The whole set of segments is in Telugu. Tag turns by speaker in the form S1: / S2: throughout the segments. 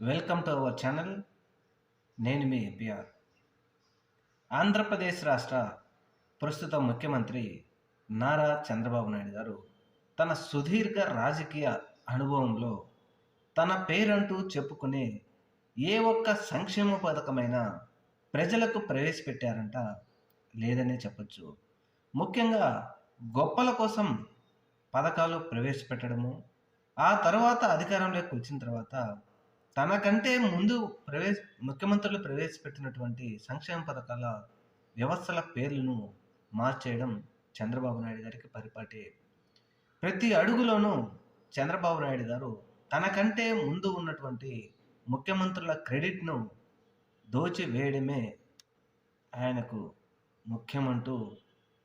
S1: Welcome to our channel. నేను మీ ఎన్పిఆర్ ఆంధ్రప్రదేశ్ రాష్ట్ర ప్రస్తుత ముఖ్యమంత్రి నారా చంద్రబాబు నాయుడు గారు తన సుదీర్ఘ రాజకీయ అనుభవంలో తన పేరంటూ చెప్పుకునే ఏ ఒక్క సంక్షేమ పథకమైన ప్రజలకు ప్రవేశపెట్టారంట లేదనే చెప్పొచ్చు. ముఖ్యంగా గొప్పల కోసం పథకాలు ప్రవేశపెట్టడము ఆ తర్వాత అధికారంలోకి వచ్చిన తర్వాత తనకంటే ముందు ప్రవేశ ముఖ్యమంత్రులు ప్రవేశపెట్టినటువంటి సంక్షేమ పథకాల వ్యవస్థల పేర్లను మార్చేయడం చంద్రబాబు నాయుడు గారికి పరిపాటి. ప్రతి అడుగులోనూ చంద్రబాబు నాయుడు గారు తనకంటే ముందు ఉన్నటువంటి ముఖ్యమంత్రుల క్రెడిట్ను దోచి వేయడమే ఆయనకు ముఖ్యమంటూ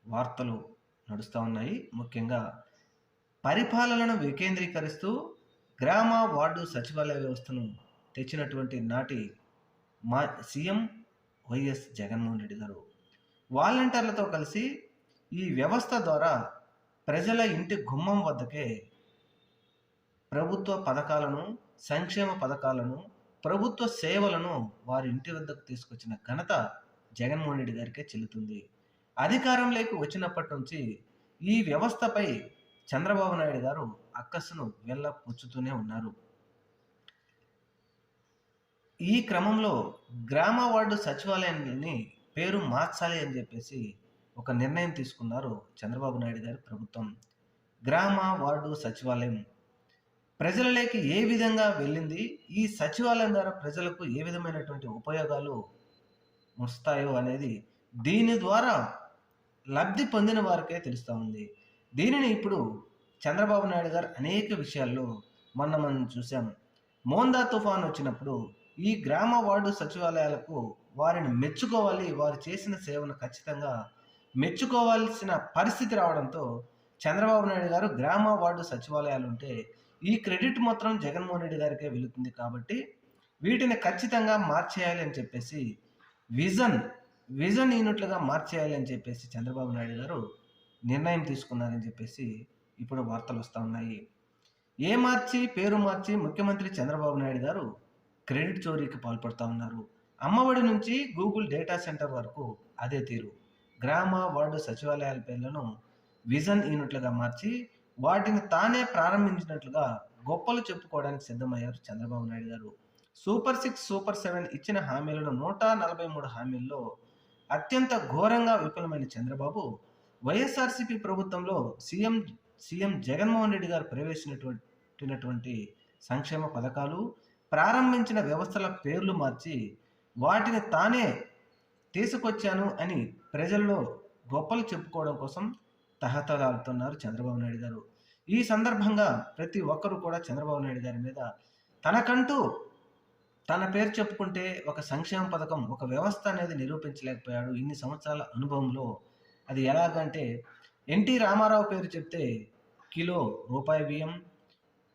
S1: వార్తలు నడుస్తూ ఉన్నాయి. ముఖ్యంగా పరిపాలనను వికేంద్రీకరిస్తూ గ్రామ వార్డు సచివాలయ వ్యవస్థను తెచ్చినటువంటి నాటి మా సీఎం వైఎస్ జగన్మోహన్ రెడ్డి గారు వాలంటీర్లతో కలిసి ఈ వ్యవస్థ ద్వారా ప్రజల ఇంటి గుమ్మం వద్దకే ప్రభుత్వ పథకాలను సంక్షేమ పథకాలను ప్రభుత్వ సేవలను వారి ఇంటి వద్దకు తీసుకొచ్చిన ఘనత జగన్మోహన్ రెడ్డి గారికే చెల్లుతుంది. అధికారంలోకి వచ్చినప్పటి నుంచి ఈ వ్యవస్థపై చంద్రబాబు నాయుడు గారు అక్కస్సును వెళ్ళ పుచ్చుతూనే ఉన్నారు. ఈ క్రమంలో గ్రామ వార్డు సచివాలయాన్ని పేరు మార్చాలి అని చెప్పేసి ఒక నిర్ణయం తీసుకున్నారు చంద్రబాబు నాయుడు గారి ప్రభుత్వం. గ్రామ వార్డు సచివాలయం. ప్రజలలోకి ఏ విధంగా వెళ్ళింది? ఈ సచివాలయం ద్వారా ప్రజలకు ఏ విధమైనటువంటి ఉపయోగాలు వస్తాయో అనేది దీని ద్వారా లబ్ధి పొందిన వారికే తెలుస్తూ ఉంది. దీనిని ఇప్పుడు చంద్రబాబు నాయుడు గారు అనేక విషయాల్లో మొన్న మనం చూసాం మోందా తుఫాన్ వచ్చినప్పుడు ఈ గ్రామ వార్డు సచివాలయాలకు వారిని మెచ్చుకోవాలి వారు చేసిన సేవను ఖచ్చితంగా మెచ్చుకోవాల్సిన పరిస్థితి రావడంతో చంద్రబాబు నాయుడు గారు గ్రామ వార్డు సచివాలయాలు ఉంటే ఈ క్రెడిట్ మొత్తం జగన్మోహన్ రెడ్డి గారికే వెళుతుంది కాబట్టి వీటిని ఖచ్చితంగా మార్చేయాలి అని చెప్పేసి విజన్ విజన్ యూనిట్లుగా మార్చేయాలి అని చెప్పేసి చంద్రబాబు నాయుడు గారు నిర్ణయం తీసుకున్నారని చెప్పేసి ఇప్పుడు వార్తలు వస్తూ ఉన్నాయి. ఏ మార్చి పేరు మార్చి ముఖ్యమంత్రి చంద్రబాబు నాయుడు గారు క్రెడిట్ చోరీకి పాల్పడతా ఉన్నారు. అమ్మఒడి నుంచి గూగుల్ డేటా సెంటర్ వరకు అదే తీరు. గ్రామ వార్డు సచివాలయాల పేర్లను విజన్ యూనిట్లుగా మార్చి వాటిని తానే ప్రారంభించినట్లుగా గొప్పలు చెప్పుకోవడానికి సిద్ధమయ్యారు చంద్రబాబు నాయుడు గారు. సూపర్ సిక్స్ సూపర్ సెవెన్ ఇచ్చిన హామీలను నూట నలభై మూడు హామీల్లో అత్యంత ఘోరంగా విఫలమైన చంద్రబాబు వైఎస్ఆర్సీపీ ప్రభుత్వంలో సీఎం సీఎం జగన్మోహన్ రెడ్డి గారు ప్రవేశించినటువంటి సంక్షేమ పథకాలు ప్రారంభించిన వ్యవస్థల పేర్లు మార్చి వాటిని తానే తీసుకొచ్చాను అని ప్రజల్లో గొప్పలు చెప్పుకోవడం కోసం తహతలాడుతున్నారు చంద్రబాబు నాయుడు గారు. ఈ సందర్భంగా ప్రతి ఒక్కరూ కూడా చంద్రబాబు నాయుడు గారి మీద తనకంటూ తన పేరు చెప్పుకుంటే ఒక సంక్షేమ పథకం ఒక వ్యవస్థ అనేది నిరూపించలేకపోయాడు. ఇన్ని సంవత్సరాల అనుభవంలో అది ఎలాగంటే ఎన్టీ రామారావు పేరు చెప్తే కిలో రూపాయి బియ్యం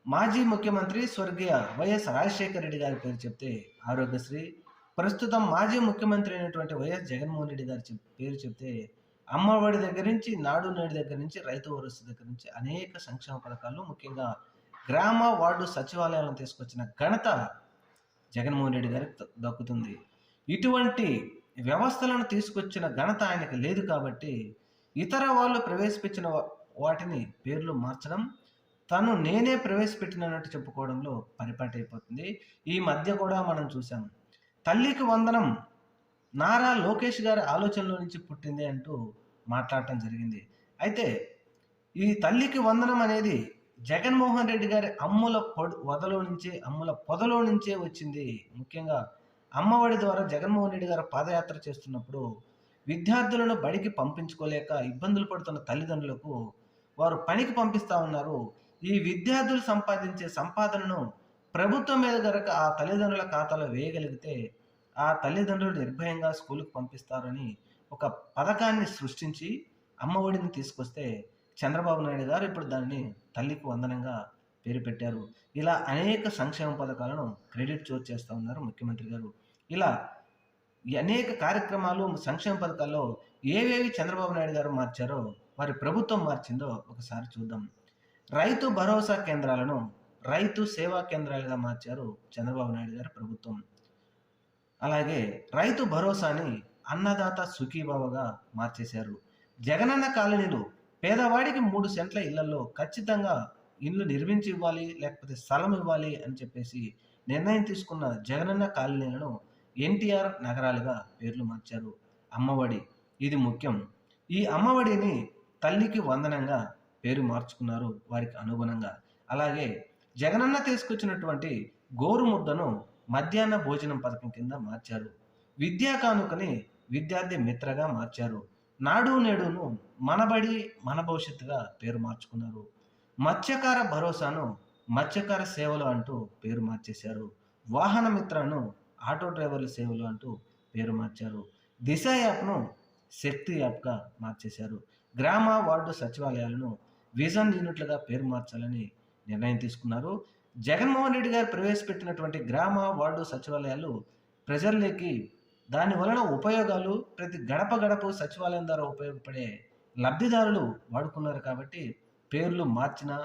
S1: మాజీ ముఖ్యమంత్రి స్వర్గీయ వైఎస్ రాజశేఖర రెడ్డి గారి పేరు చెప్తే ఆరోగ్యశ్రీ. ప్రస్తుతం మాజీ ముఖ్యమంత్రి అయినటువంటి వైఎస్ జగన్మోహన్ రెడ్డి గారి చెప్- పేరు చెప్తే అమ్మఒడి దగ్గర నుంచి నాడు నేడు దగ్గర నుంచి రైతు వరస దగ్గర నుంచి అనేక సంక్షేమ పథకాలు ముఖ్యంగా గ్రామ వార్డు సచివాలయాలను తీసుకొచ్చిన ఘనత జగన్మోహన్ రెడ్డి గారికి దక్కుతుంది. ఇటువంటి వ్యవస్థలను తీసుకొచ్చిన ఘనత ఆయనకు లేదు కాబట్టి ఇతర వాళ్ళు ప్రవేశపెట్టిన వాటిని పేర్లు మార్చడం తను నేనే ప్రవేశపెట్టినట్టు చెప్పుకోవడంలో పరిపాటి అయిపోతుంది. ఈ మధ్య కూడా మనం చూసాం తల్లికి వందనం నారా లోకేష్ గారి ఆలోచనలో నుంచి పుట్టింది అంటూ మాట్లాడటం జరిగింది. అయితే ఈ తల్లికి వందనం అనేది జగన్మోహన్ రెడ్డి గారి అమ్ముల పొడ వదలో నుంచే అమ్ముల పొదలో నుంచే వచ్చింది. ముఖ్యంగా అమ్మఒడి ద్వారా జగన్మోహన్ రెడ్డి గారు పాదయాత్ర చేస్తున్నప్పుడు విద్యార్థులను బడికి పంపించుకోలేక ఇబ్బందులు పడుతున్న తల్లిదండ్రులకు వారు పనికి పంపిస్తా ఉన్నారు. ఈ విద్యార్థులు సంపాదించే సంపాదనను ప్రభుత్వం మీద గనక ఆ తల్లిదండ్రుల ఖాతాలో వేయగలిగితే ఆ తల్లిదండ్రులు నిర్భయంగా స్కూల్కి పంపిస్తారని ఒక పథకాన్ని సృష్టించి అమ్మఒడిని తీసుకొస్తే చంద్రబాబు నాయుడు గారు ఇప్పుడు దాన్ని తల్లికి వందనంగా పేరు పెట్టారు. ఇలా అనేక సంక్షేమ పథకాలను క్రెడిట్ చోటు చేస్తూ ఉన్నారు ముఖ్యమంత్రి గారు. ఇలా అనేక కార్యక్రమాలు సంక్షేమ పథకాల్లో ఏవేవి చంద్రబాబు నాయుడు గారు మార్చారో వారి ప్రభుత్వం మార్చిందో ఒకసారి చూద్దాం. రైతు భరోసా కేంద్రాలను రైతు సేవా కేంద్రాలుగా మార్చారు చంద్రబాబు నాయుడు గారి ప్రభుత్వం. అలాగే రైతు భరోసాని అన్నదాత సుఖీభావగా మార్చేశారు. జగనన్న కాలనీలు పేదవాడికి మూడు సెంట్ల ఇళ్ళలో ఖచ్చితంగా ఇల్లు నిర్మించి ఇవ్వాలి లేకపోతే స్థలం ఇవ్వాలి అని చెప్పేసి నిర్ణయం తీసుకున్న జగనన్న కాలనీలను ఎన్టీఆర్ నగరాలుగా పేర్లు మార్చారు. అమ్మఒడి ఇది ముఖ్యం. ఈ అమ్మఒడిని తల్లికి వందనంగా పేరు మార్చుకున్నారు వారికి అనుగుణంగా. అలాగే జగనన్న తీసుకొచ్చినటువంటి గోరు ముద్దను మధ్యాహ్న భోజనం పథకం కింద మార్చారు. విద్యా కానుకని విద్యార్థి మిత్రగా మార్చారు. నాడు నేడును మనబడి మన భవిష్యత్తుగా పేరు మార్చుకున్నారు. మత్స్యకార భరోసాను మత్స్యకార సేవలు అంటూ పేరు మార్చేశారు. వాహన మిత్రను ఆటో డ్రైవర్ల సేవలు అంటూ పేరు మార్చారు. దిశ యాప్ను శక్తి యాప్గా మార్చేశారు. గ్రామ వార్డు సచివాలయాలను విజన్ యూనిట్లుగా పేరు మార్చాలని నిర్ణయం తీసుకున్నారు. జగన్మోహన్ రెడ్డి గారు ప్రవేశపెట్టినటువంటి గ్రామ వార్డు సచివాలయాలు ప్రజల్లోకి దాని వలన ఉపయోగాలు ప్రతి గడప గడప సచివాలయం ద్వారా ఉపయోగపడే లబ్ధిదారులు వాడుకున్నారు కాబట్టి పేర్లు మార్చినా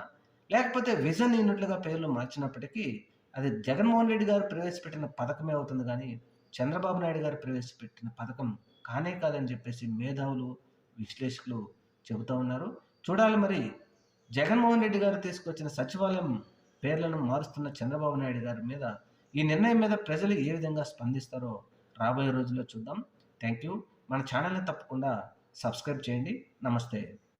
S1: లేకపోతే విజన్ యూనిట్లుగా పేర్లు మార్చినప్పటికీ అది జగన్మోహన్ రెడ్డి గారు ప్రవేశపెట్టిన పథకమే అవుతుంది కానీ చంద్రబాబు నాయుడు గారు ప్రవేశపెట్టిన పథకం కానే కాదని చెప్పేసి మేధావులు విశ్లేషకులు చెబుతూ ఉన్నారు. చూడాలి మరి. జగన్మోహన్ రెడ్డి గారు తీసుకొచ్చిన సచివాలయం పేర్లను మారుస్తున్న చంద్రబాబు నాయుడు గారి మీద ఈ నిర్ణయం మీద ప్రజలు ఏ విధంగా స్పందిస్తారో రాబోయే రోజుల్లో చూద్దాం. థ్యాంక్ యూ మన ఛానల్ని తప్పకుండా సబ్స్క్రైబ్ చేయండి. నమస్తే.